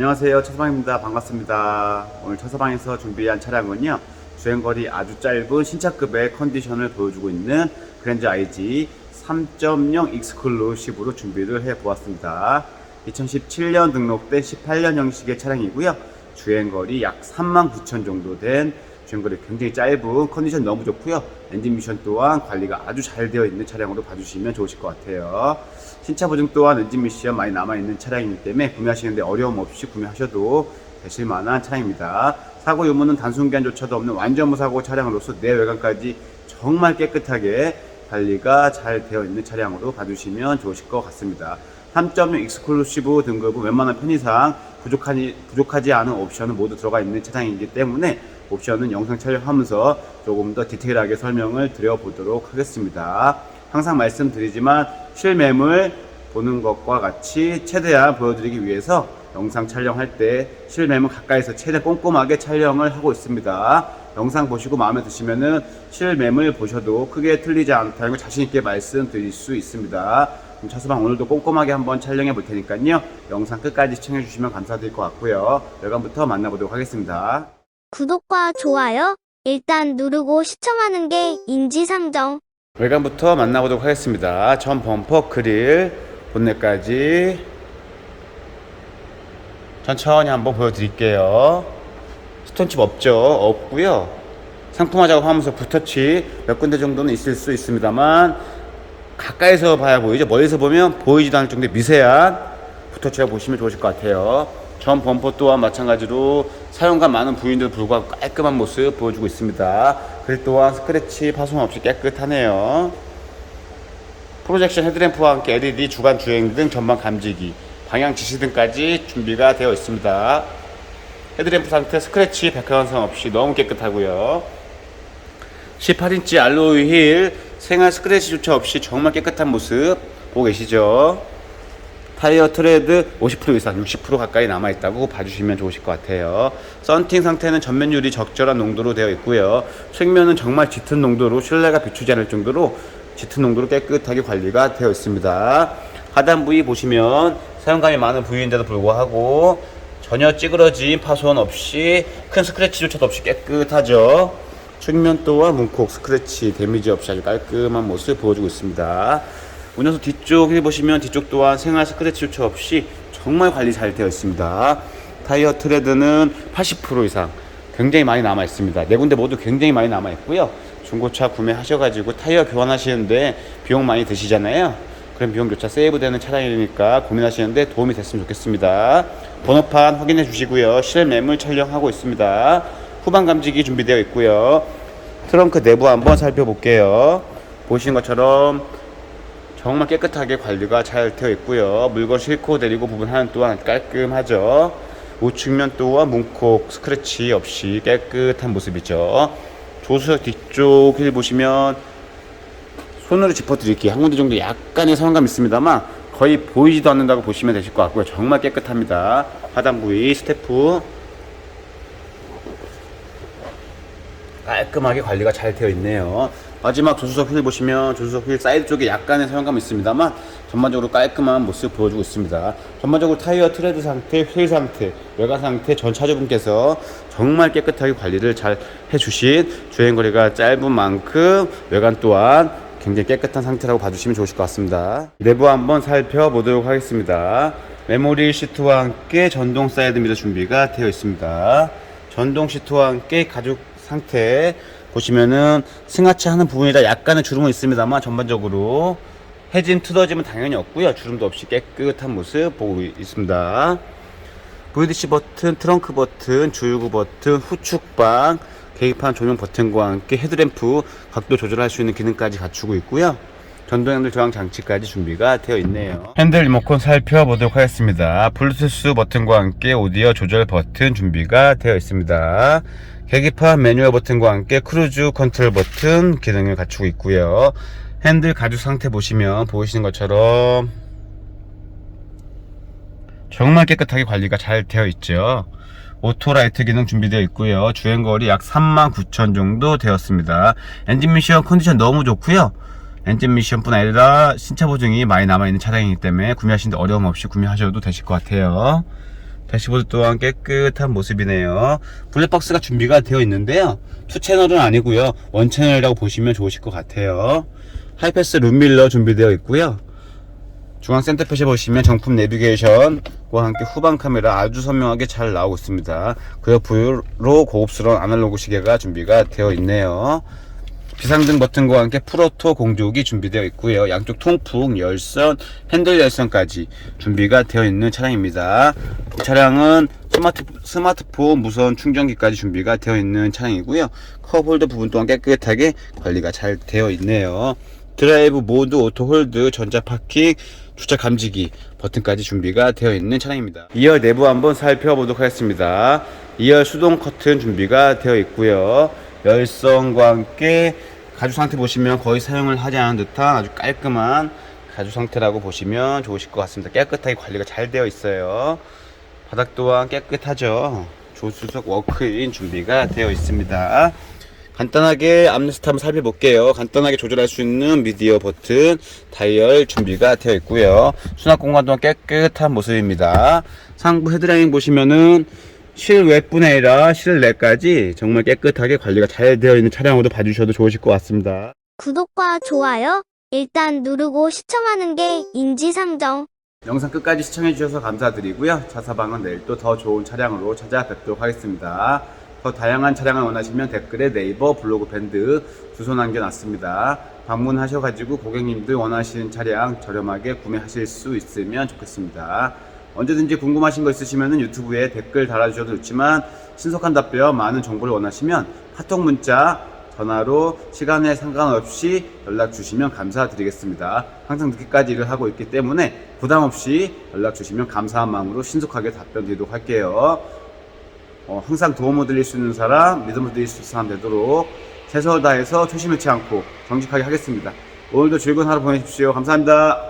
안녕하세요. 차서방입니다. 반갑습니다. 오늘 차서방에서 준비한 차량은요. 주행거리 아주 짧은 신차급의 컨디션을 보여주고 있는 그랜저 IG 3.0 익스클루시브로 준비를 해 보았습니다. 2017년 등록된 18년 형식의 차량이고요. 주행거리 약 3만 9천 정도 된 주행거리 굉장히 짧은 컨디션 너무 좋고요. 엔진 미션 또한 관리가 아주 잘 되어 있는 차량으로 봐주시면 좋으실 것 같아요. 신차 보증 또한 엔진 미션 많이 남아있는 차량이기 때문에 구매하시는데 어려움 없이 구매하셔도 되실 만한 차량입니다. 사고 유무는 단순 기한조차도 없는 완전 무사고 차량으로서 내 외관까지 정말 깨끗하게 관리가 잘 되어 있는 차량으로 봐주시면 좋으실 것 같습니다. 3.6 익스클루시브 등급은 웬만한 편의상 부족하지 않은 옵션은 모두 들어가 있는 차량이기 때문에 옵션은 영상 촬영하면서 조금 더 디테일하게 설명을 드려보도록 하겠습니다. 항상 말씀드리지만 실매물 보는 것과 같이 최대한 보여드리기 위해서 영상 촬영할 때 실매물 가까이서 최대 꼼꼼하게 촬영을 하고 있습니다. 영상 보시고 마음에 드시면은 실매물 보셔도 크게 틀리지 않다는 걸 자신있게 말씀드릴 수 있습니다. 차수방 오늘도 꼼꼼하게 한번 촬영해 볼 테니까요. 영상 끝까지 시청해 주시면 감사드릴 것 같고요. 열간부터 만나보도록 하겠습니다. 구독과 좋아요 일단 누르고 시청하는 게 인지상정. 외관부터 만나보도록 하겠습니다. 전 범퍼 그릴 본넷까지 천천히 한번 보여드릴게요. 스톤칩 없죠? 없고요. 상품 화 작업하면서 붓터치 몇 군데 정도는 있을 수 있습니다만 가까이서 봐야 보이죠? 멀리서 보면 보이지도 않을 정도의 미세한 붓터치가 보시면 좋으실 것 같아요. 전 범퍼 또한 마찬가지로 사용감 많은 부위인데도 불구하고 깔끔한 모습 보여주고 있습니다. 그리고 또한 스크래치 파손 없이 깨끗하네요. 프로젝션 헤드램프와 함께 LED 주간 주행 등 전방 감지기, 방향 지시 등까지 준비가 되어 있습니다. 헤드램프 상태 스크래치 백화 현상 없이 너무 깨끗하고요. 18인치 알로이 힐 생활 스크래치조차 없이 정말 깨끗한 모습 보고 계시죠? 타이어 트레드 50% 이상 60% 가까이 남아있다고 봐주시면 좋으실 것 같아요. 썬팅 상태는 전면율이 적절한 농도로 되어 있고요. 측면은 정말 짙은 농도로 실내가 비추지 않을 정도로 짙은 농도로 깨끗하게 관리가 되어 있습니다. 하단 부위 보시면 사용감이 많은 부위인데도 불구하고 전혀 찌그러진 파손 없이 큰 스크래치조차도 없이 깨끗하죠. 측면 또한 문콕 스크래치 데미지 없이 아주 깔끔한 모습 보여주고 있습니다. 운전석 뒤쪽 에 보시면 뒤쪽 또한 생활 스크래치 조차 없이 정말 관리 잘 되어 있습니다. 타이어 트레드는 80% 이상 굉장히 많이 남아 있습니다. 네 군데 모두 굉장히 많이 남아 있고요. 중고차 구매하셔가지고 타이어 교환하시는데 비용 많이 드시잖아요. 그런 비용조차 세이브되는 차량이니까 고민하시는데 도움이 됐으면 좋겠습니다. 번호판 확인해 주시고요. 실매물 촬영하고 있습니다. 후방 감지기 준비되어 있고요. 트렁크 내부 한번 살펴볼게요. 보시는 것처럼 정말 깨끗하게 관리가 잘 되어 있고요. 물건 싣고 내리고 부분하는 또한 깔끔하죠. 우측면 또한 문콕 스크래치 없이 깨끗한 모습이죠. 조수석 뒤쪽 휠 보시면 손으로 짚어드릴게요. 한 군데 정도 약간의 사용감 있습니다만 거의 보이지도 않는다고 보시면 되실 것 같고요. 정말 깨끗합니다. 하단 부위 스태프 깔끔하게 관리가 잘 되어 있네요. 마지막 조수석 휠 보시면 조수석 휠 사이드 쪽에 약간의 사용감이 있습니다만 전반적으로 깔끔한 모습 보여주고 있습니다. 전반적으로 타이어 트레드 상태, 휠 상태, 외관 상태 전 차주분께서 정말 깨끗하게 관리를 잘 해주신 주행거리가 짧은 만큼 외관 또한 굉장히 깨끗한 상태라고 봐주시면 좋으실 것 같습니다. 내부 한번 살펴보도록 하겠습니다. 메모리 시트와 함께 전동 사이드 미러 준비가 되어 있습니다. 전동 시트와 함께 가죽 상태 보시면은 승하차 하는 부분이라 약간의 주름은 있습니다만 전반적으로 해진 틀어짐은 당연히 없고요. 주름도 없이 깨끗한 모습 보고 있습니다. VDC 버튼, 트렁크 버튼, 주유구 버튼, 후측방, 계기판 조명 버튼과 함께 헤드램프 각도 조절할 수 있는 기능까지 갖추고 있고요. 전동 핸들 저항 장치까지 준비가 되어 있네요. 핸들 리모컨 살펴보도록 하겠습니다. 블루투스 버튼과 함께 오디오 조절 버튼 준비가 되어 있습니다. 계기판 매뉴얼 버튼과 함께 크루즈 컨트롤 버튼 기능을 갖추고 있고요. 핸들 가죽 상태 보시면 보이시는 것처럼 정말 깨끗하게 관리가 잘 되어 있죠. 오토라이트 기능 준비되어 있고요. 주행거리 약 39,000 정도 되었습니다. 엔진 미션 컨디션 너무 좋고요. 엔진 미션뿐 아니라 신차 보증이 많이 남아있는 차량이기 때문에 구매하시는데 어려움 없이 구매하셔도 되실 것 같아요. 대시보드 또한 깨끗한 모습이네요. 블랙박스가 준비가 되어 있는데요. 투 채널은 아니고요. 원 채널이라고 보시면 좋으실 것 같아요. 하이패스 룸밀러 준비되어 있고요. 중앙 센터펫에 보시면 정품 내비게이션과 함께 후방 카메라 아주 선명하게 잘 나오고 있습니다. 그 옆으로 고급스러운 아날로그 시계가 준비가 되어 있네요. 비상등 버튼과 함께 프로토 공조기 준비되어 있고요. 양쪽 통풍, 열선, 핸들 열선까지 준비가 되어 있는 차량입니다. 이 차량은 스마트, 스마트폰 무선 충전기까지 준비가 되어 있는 차량이고요. 컵홀더 부분 또한 깨끗하게 관리가 잘 되어 있네요. 드라이브 모드, 오토 홀드, 전자 파킹, 주차 감지기 버튼까지 준비가 되어 있는 차량입니다. 2열 내부 한번 살펴보도록 하겠습니다. 2열 수동 커튼 준비가 되어 있고요. 열선과 함께 가죽 상태 보시면 거의 사용을 하지 않은 듯한 아주 깔끔한 가죽 상태라고 보시면 좋으실 것 같습니다. 깨끗하게 관리가 잘 되어 있어요. 바닥 또한 깨끗하죠. 조수석 워크인 준비가 되어 있습니다. 간단하게 암레스트 한번 살펴볼게요. 간단하게 조절할 수 있는 미디어 버튼, 다이얼 준비가 되어 있고요. 수납 공간 또한 깨끗한 모습입니다. 상부 헤드라인 보시면은 실외뿐 아니라 실내까지 정말 깨끗하게 관리가 잘 되어 있는 차량으로 봐주셔도 좋으실 것 같습니다. 구독과 좋아요 일단 누르고 시청하는 게 인지상정. 영상 끝까지 시청해주셔서 감사드리고요. 자사방은 내일 또 더 좋은 차량으로 찾아뵙도록 하겠습니다. 더 다양한 차량을 원하시면 댓글에 네이버 블로그 밴드 주소 남겨놨습니다. 방문하셔가지고 고객님들 원하시는 차량 저렴하게 구매하실 수 있으면 좋겠습니다. 언제든지 궁금하신 거 있으시면 유튜브에 댓글 달아주셔도 좋지만 신속한 답변, 많은 정보를 원하시면 카톡 문자, 전화로 시간에 상관없이 연락 주시면 감사드리겠습니다. 항상 늦게까지 일을 하고 있기 때문에 부담 없이 연락 주시면 감사한 마음으로 신속하게 답변 드리도록 할게요. 어, 항상 도움을 드릴 수 있는 사람, 믿음을 드릴 수 있는 사람 되도록 최선을 다해서 초심 잃지 않고 정직하게 하겠습니다. 오늘도 즐거운 하루 보내십시오. 감사합니다.